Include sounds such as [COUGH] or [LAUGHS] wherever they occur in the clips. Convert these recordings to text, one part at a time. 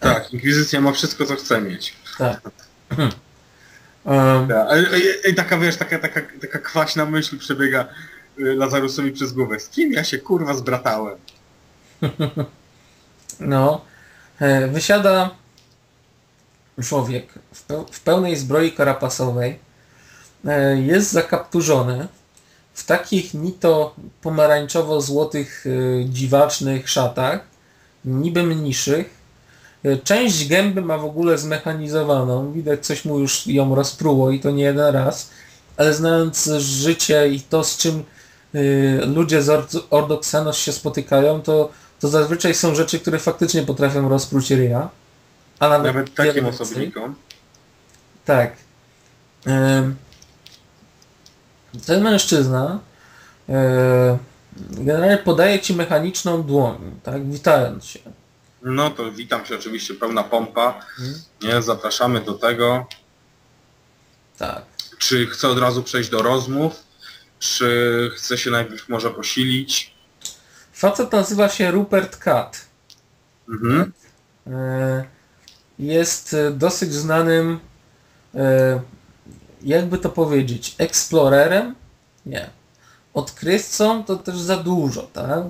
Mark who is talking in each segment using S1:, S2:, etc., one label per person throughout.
S1: Tak, Inkwizycja ma wszystko, co chce mieć.
S2: Tak. [CLEARS THROAT] Um,
S1: Ja, I, i, I taka, wiesz, taka, taka, taka kwaśna myśl przebiega y, Lazarusowi przez głowę. Z kim ja się kurwa zbratałem? [LAUGHS]
S2: no, e, wysiada człowiek w, peł- w pełnej zbroi karapasowej. E, Jest zakapturzony w takich ni to pomarańczowo-złotych e, dziwacznych szatach, niby mniszych. E, Część gęby ma w ogóle zmechanizowaną. Widać, coś mu już ją rozpruło i to nie jeden raz. Ale znając życie i to, z czym y, ludzie z Ord- Ordo Xenos się spotykają, to, to zazwyczaj są rzeczy, które faktycznie potrafią rozpróć ryja. A nawet,
S1: Nawet takim osobnikom.
S2: Tak. Ten mężczyzna yy, generalnie podaje ci mechaniczną dłoń, tak, witając się.
S1: No to witam się oczywiście, pełna pompa.
S2: Mhm.
S1: Nie, zapraszamy do tego.
S2: Tak.
S1: Czy chce od razu przejść do rozmów? Czy chce się najpierw może posilić?
S2: Facet nazywa się Rupert Cat.
S1: Mhm.
S2: Yy, Jest yy, dosyć znanym, yy, jakby to powiedzieć, eksplorerem? Nie. Odkrywcą to też za dużo, tak?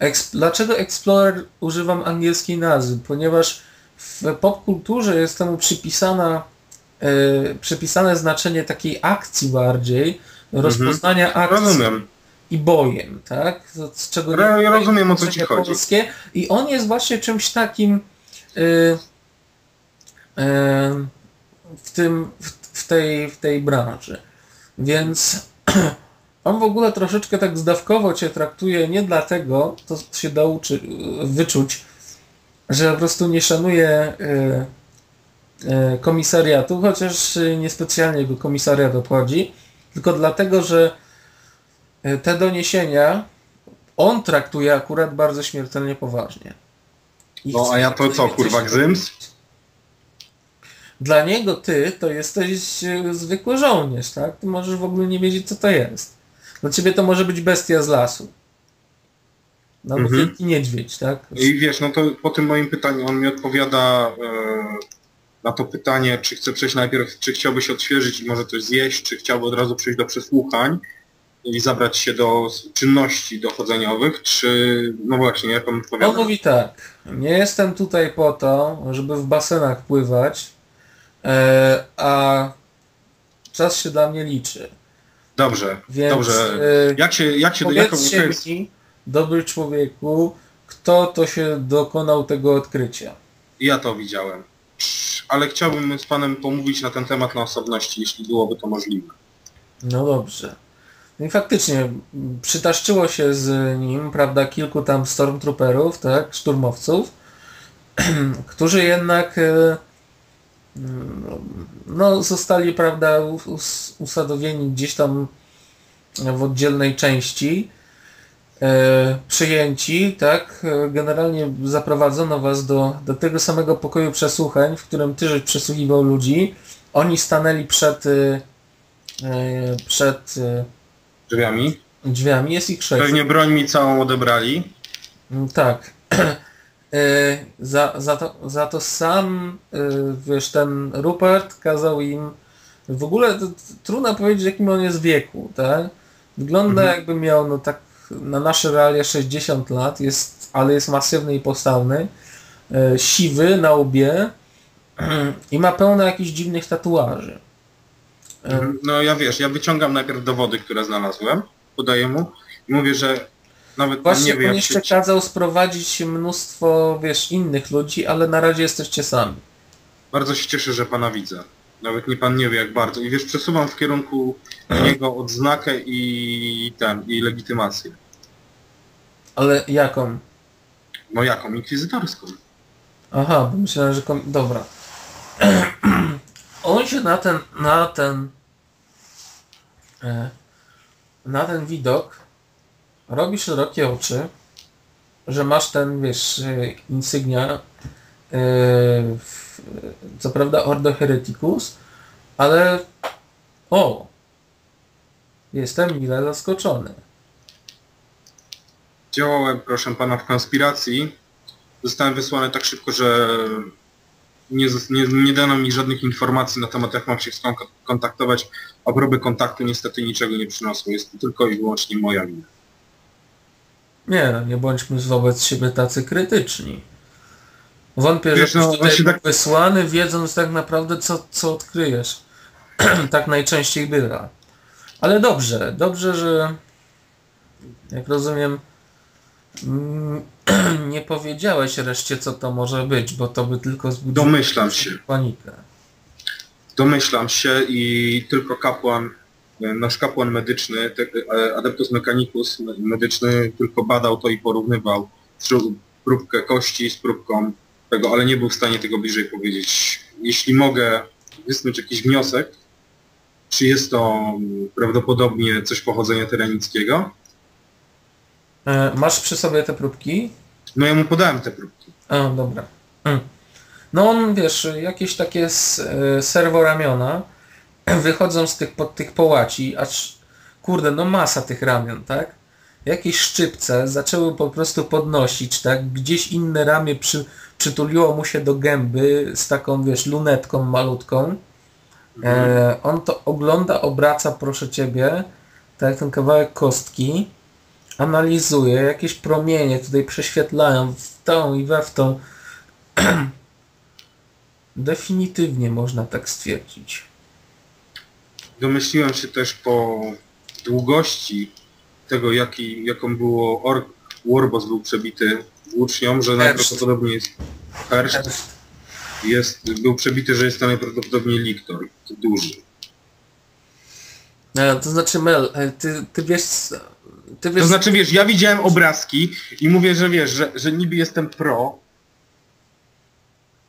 S2: Eks- Dlaczego Explorer używam angielskiej nazwy? Ponieważ w popkulturze jest temu przypisana, yy, przypisane znaczenie takiej akcji bardziej, rozpoznania akcji
S1: Rozumiem.
S2: i bojem, tak? Z czego
S1: Ja- ja rozumiem, o co ci chodzi.
S2: polskie. I on jest właśnie czymś takim y, y, w, tym, w, w, tej, w tej branży. Więc [CLEARS THROAT] on w ogóle troszeczkę tak zdawkowo cię traktuje nie dlatego, to się da uczy, wyczuć, że po prostu nie szanuje y, y, komisariatu, chociaż y, niespecjalnie go komisariat obchodzi, tylko dlatego, że te doniesienia on traktuje akurat bardzo śmiertelnie poważnie. I
S1: No a ja to co, kurwa, gzyms?
S2: Dla niego ty to jesteś e, zwykły żołnierz, tak? Ty możesz w ogóle nie wiedzieć co to jest. Dla ciebie to może być bestia z lasu. No
S1: Mhm.
S2: wielki niedźwiedź, tak?
S1: I wiesz, no to po tym moim pytaniu on mi odpowiada e, na to pytanie, czy chce przejść najpierw, czy chciałby się odświeżyć i może coś zjeść, czy chciałby od razu przejść do przesłuchań i zabrać się do czynności dochodzeniowych, czy no właśnie, jak on
S2: On
S1: odpowiada?
S2: mówi tak, nie jestem tutaj po to, żeby w basenach pływać, e, a czas się dla mnie liczy.
S1: Dobrze,
S2: Więc
S1: dobrze.
S2: e,
S1: Jak się, jak się, jaką,
S2: powiedzcie
S1: jaka jest,
S2: mi, dobry człowieku, kto to się dokonał tego odkrycia.
S1: ja to widziałem. Ale chciałbym z panem pomówić na ten temat na osobności, jeśli byłoby to możliwe.
S2: No dobrze. No i faktycznie przytaszczyło się z nim, prawda, kilku tam stormtrooperów, tak, szturmowców, [CLEARS THROAT] którzy jednak mm, no, zostali, prawda, us- usadowieni gdzieś tam w oddzielnej części, e, przyjęci, tak, e, generalnie zaprowadzono was do, do tego samego pokoju przesłuchań, w którym ty żeś przesłuchiwał ludzi, oni stanęli przed e, e, przed e,
S1: Drzwiami.
S2: drzwiami, jest ich sześć.
S1: Pewnie broń mi całą odebrali.
S2: Mm, Tak. [CLEARS THROAT] E, za, za, to, za to sam, e, wiesz, ten Rupert kazał im w ogóle to, to, trudno powiedzieć, jakim on jest wieku, tak? Wygląda
S1: Mhm.
S2: jakby miał, no tak na nasze realia 60 lat, jest, ale jest masywny i postawny, e, siwy na łbie [CLEARS THROAT] i ma pełno jakichś dziwnych tatuaży.
S1: No ja wiesz, ja wyciągam najpierw dowody, które znalazłem, podaję mu i mówię, że nawet pan
S2: Właśnie
S1: nie wie
S2: on jeszcze
S1: się...
S2: kazał sprowadzić mnóstwo, wiesz, innych ludzi, ale na razie jesteście sami.
S1: Bardzo się cieszę, że pana widzę. Nawet nie pan nie wie jak bardzo. I wiesz, przesuwam w kierunku niego odznakę i ten, i legitymację.
S2: Ale jaką?
S1: No jaką? Inkwizytorską.
S2: Aha, bo myślałem, że... Kom... Dobra. [CLEARS THROAT] On się na ten, na ten, e, na ten widok robi szerokie oczy, że masz ten, wiesz, e, insygnia, w, co prawda Ordo Hereticus, ale o, jestem mile zaskoczony.
S1: Działałem, proszę pana, w konspiracji. Zostałem wysłany tak szybko, że nie, nie, nie dano mi żadnych informacji na temat jak mam się skon- kontaktować, a próby kontaktu niestety niczego nie przyniosły. Jest to tylko i wyłącznie moja wina.
S2: Nie, nie bądźmy wobec siebie tacy krytyczni. Wątpię,
S1: Wiesz,
S2: że
S1: no,
S2: tutaj
S1: tak-
S2: wysłany, wiedząc tak naprawdę, co, co odkryjesz. [CLEARS THROAT] tak najczęściej bywa. Ale dobrze, dobrze, że jak rozumiem, mm, [CLEARS THROAT] nie powiedziałeś reszcie, co to może być, bo to by tylko
S1: Domyślam się.
S2: panikę.
S1: Domyślam się i tylko kapłan, nasz kapłan medyczny, e, Adeptus Mechanicus me- medyczny tylko badał to i porównywał próbkę kości z próbką tego, ale nie był w stanie tego bliżej powiedzieć. Jeśli mogę wysnuć jakiś wniosek, czy jest to prawdopodobnie coś pochodzenia tyranickiego?
S2: E, masz przy sobie te próbki?
S1: No ja mu podałem te próbki.
S2: A, dobra. Mm. No on, wiesz, jakieś takie e, serworamiona [CLEARS THROAT] wychodzą z tych, pod tych połaci, aż kurde, no masa tych ramion, tak? Jakieś szczypce zaczęły po prostu podnosić, tak? Gdzieś inne ramię przy, przytuliło mu się do gęby z taką, wiesz, lunetką malutką. E, on to ogląda, obraca, proszę Ciebie, tak ten kawałek kostki, analizuje, jakieś promienie tutaj prześwietlają w tą i we w tą. [CLEARS THROAT] Definitywnie można tak stwierdzić.
S1: Domyśliłem się też po długości tego, jaki, jaką było ork, Warboss był przebity włócznią, że najprawdopodobniej jest herszt, jest, był przebity, że jest to najprawdopodobniej liktor, duży.
S2: E, to znaczy Mel, e, ty, ty wiesz, ty wiesz,
S1: To znaczy, wiesz, ja widziałem obrazki i mówię, że wiesz, że, że niby jestem pro.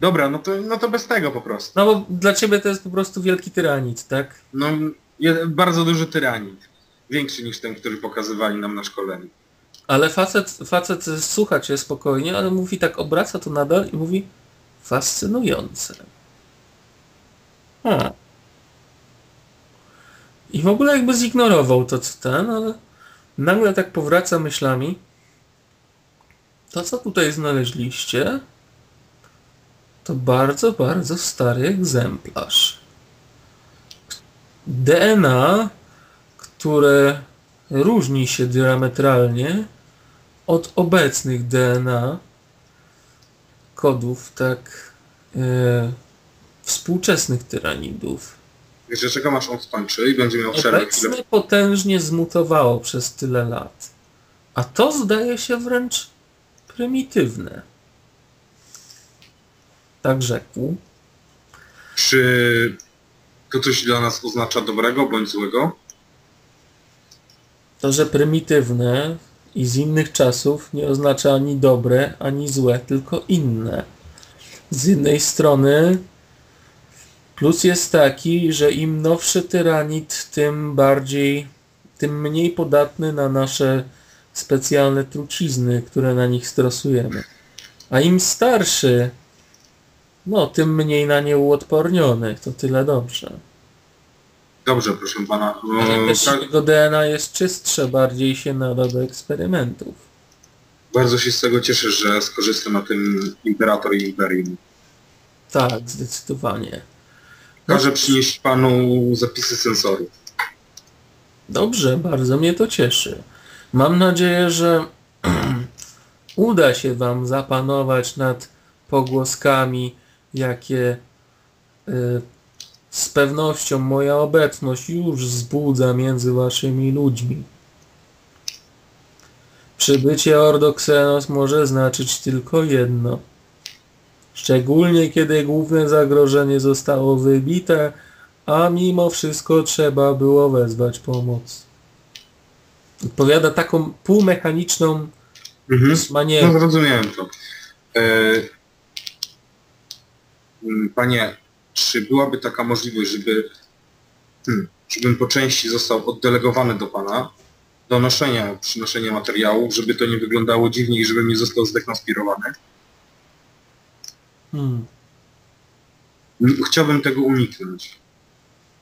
S1: Dobra, no to, no to bez tego po prostu.
S2: no bo dla ciebie to jest po prostu wielki tyranit, tak?
S1: No, je- bardzo duży tyranit. Większy niż ten, który pokazywali nam na szkoleniu.
S2: Ale facet, facet słucha cię spokojnie, ale mówi tak, obraca to nadal i mówi fascynujące. A. I w ogóle jakby zignorował to co ten, ale nagle tak powraca myślami. To co tutaj znaleźliście, to bardzo, bardzo stary egzemplarz. DNA, które różni się diametralnie od obecnych DNA kodów tak e, współczesnych tyranidów.
S1: Wiesz, że czekam aż on skończy i będzie miał przerwę chwilę.
S2: Obecne potężnie zmutowało przez tyle lat. A to zdaje się wręcz prymitywne. Tak rzekł.
S1: Czy to coś dla nas oznacza dobrego bądź złego?
S2: To, że prymitywne i z innych czasów nie oznacza ani dobre, ani złe, tylko inne. Z jednej strony plus jest taki, że im nowszy tyranit, tym bardziej, tym mniej podatny na nasze specjalne trucizny, które na nich stosujemy. A im starszy, no tym mniej na nie uodporniony. To tyle dobrze.
S1: Dobrze, proszę pana.
S2: Ale
S1: E,
S2: też
S1: tak,
S2: jego DNA jest czystsze, bardziej się nada do eksperymentów.
S1: bardzo się z tego cieszę, że skorzysta na tym Imperator i Imperium.
S2: Tak, zdecydowanie.
S1: Każę przynieść panu zapisy sensorów.
S2: Dobrze, bardzo mnie to cieszy. Mam nadzieję, że [CLEARS THROAT] uda się Wam zapanować nad pogłoskami, jakie y, z pewnością moja obecność już wzbudza między Waszymi ludźmi. Przybycie Ordoxenos może znaczyć tylko jedno. Szczególnie kiedy główne zagrożenie zostało wybite, a mimo wszystko trzeba było wezwać pomoc. Odpowiada taką półmechaniczną
S1: Mhm.
S2: manierą.
S1: No zrozumiałem to. E, Panie, czy byłaby taka możliwość, żeby hmm, żebym po części został oddelegowany do Pana do noszenia, przynoszenia materiałów, żeby to nie wyglądało dziwnie i żebym nie został zdekonspirowany?
S2: Hmm.
S1: Mm, Chciałbym tego uniknąć.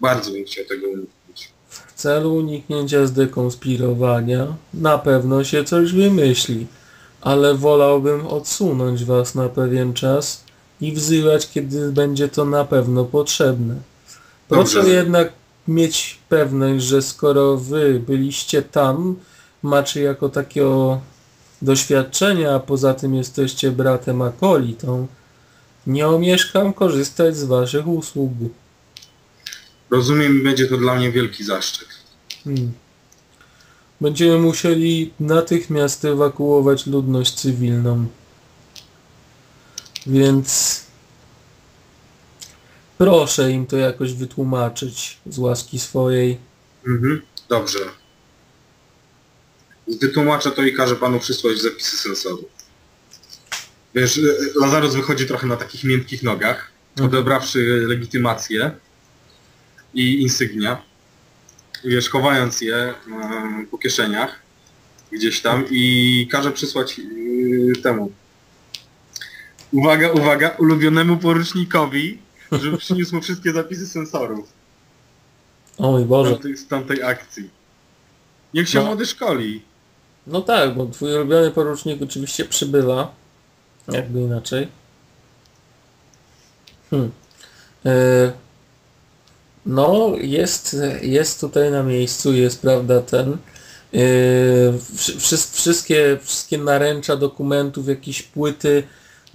S1: Bardzo bym chciał tego uniknąć.
S2: W celu uniknięcia zdekonspirowania na pewno się coś wymyśli, ale wolałbym odsunąć was na pewien czas i wzywać, kiedy będzie to na pewno potrzebne. Proszę
S1: Dobrze.
S2: jednak mieć pewność, że skoro wy byliście tam, macie jako takiego doświadczenia, a poza tym jesteście bratem akolitą, nie omieszkam korzystać z waszych usług.
S1: Rozumiem, będzie to dla mnie wielki zaszczyt.
S2: Hmm. Będziemy musieli natychmiast ewakuować ludność cywilną. Więc proszę im to jakoś wytłumaczyć z łaski swojej.
S1: Mhm. Dobrze. Wytłumaczę to i każę panu przysłać zapisy sensorów. Wiesz, Lazarus wychodzi trochę na takich miękkich nogach,
S2: Mhm.
S1: odebrawszy legitymację i insygnia. Wiesz, chowając je em, po kieszeniach gdzieś tam i każe przysłać yy, temu. Uwaga, uwaga, ulubionemu porucznikowi, żeby przyniósł mu wszystkie zapisy sensorów
S2: O mój
S1: z
S2: Boże.
S1: tamtej, z tamtej akcji. Niech się
S2: No.
S1: młody szkoli.
S2: No tak, bo twój ulubiony porucznik oczywiście przybywa. Jakby inaczej. Hmm. E, No, jest, jest tutaj na miejscu, jest prawda ten. e, wszy- wszy- Wszystkie, wszystkie naręcza dokumentów, jakieś płyty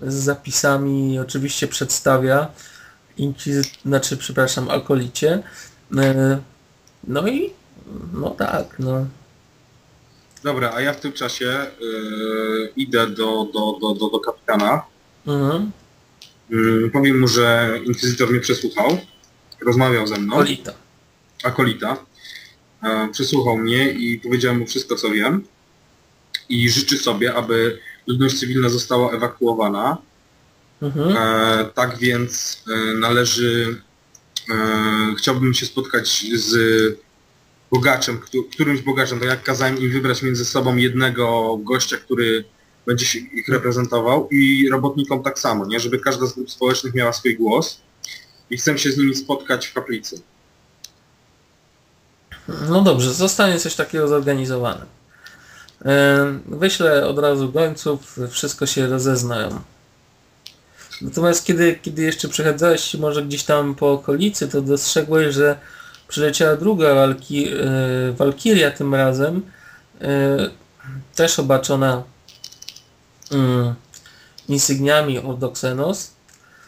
S2: z zapisami oczywiście przedstawia. Znaczy, przepraszam, alkolicie. E, No i no tak, no.
S1: Dobra, a ja w tym czasie yy, idę do, do, do, do, do kapitana.
S2: Mhm.
S1: Yy, powiem mu, że inkwizytor mnie przesłuchał. Rozmawiał ze mną.
S2: Kolita.
S1: Akolita. E, przesłuchał mnie i powiedziałem mu wszystko, co wiem. I życzy sobie, aby ludność cywilna została ewakuowana.
S2: Mhm.
S1: E, tak więc e, należy, e, chciałbym się spotkać z bogaczem, któ- którymś bogaczem, tak jak kazałem im wybrać między sobą jednego gościa, który będzie się ich reprezentował i robotnikom tak samo, nie? Żeby każda z grup społecznych miała swój głos i chcę się z nimi spotkać w kaplicy.
S2: No dobrze, zostanie coś takiego zorganizowane. E, Wyślę od razu gońców, wszystko się rozeznają. Natomiast kiedy, kiedy jeszcze przechadzałeś może gdzieś tam po okolicy, to dostrzegłeś, że przyleciała druga walki, e, walkiria tym razem, e, też obaczona mm, insygniami Ordoxenos.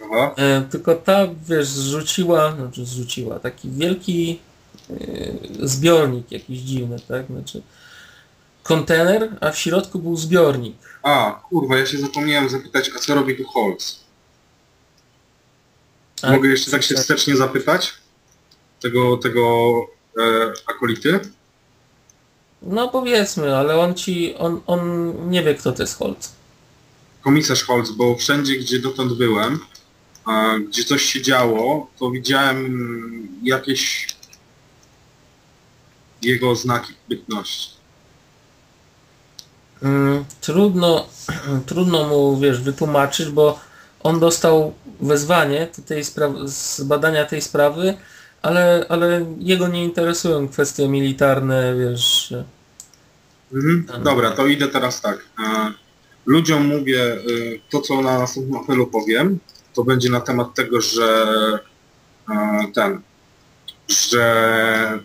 S1: Aha.
S2: E, tylko ta, wiesz, zrzuciła, znaczy zrzuciła taki wielki e, zbiornik jakiś dziwny, tak? Znaczy kontener, a w środku był zbiornik.
S1: A, kurwa, ja się zapomniałem zapytać, a co robi tu Holz?
S2: A-
S1: Mogę jeszcze tak się wstecznie zapytać? Tego, tego e, akolity?
S2: No powiedzmy, ale on ci, on, on nie wie kto to jest Holz.
S1: Komisarz Holz, bo wszędzie, gdzie dotąd byłem, a, gdzie coś się działo, to widziałem jakieś jego znaki bytności.
S2: Trudno, trudno mu, wiesz, wytłumaczyć, bo on dostał wezwanie tej z badania tej sprawy, ale, ale jego nie interesują kwestie militarne, wiesz.
S1: Mhm.
S2: Tam.
S1: Dobra, to idę teraz tak. E, ludziom mówię y, to, co na następnym apelu powiem, to będzie na temat tego, że e, ten, że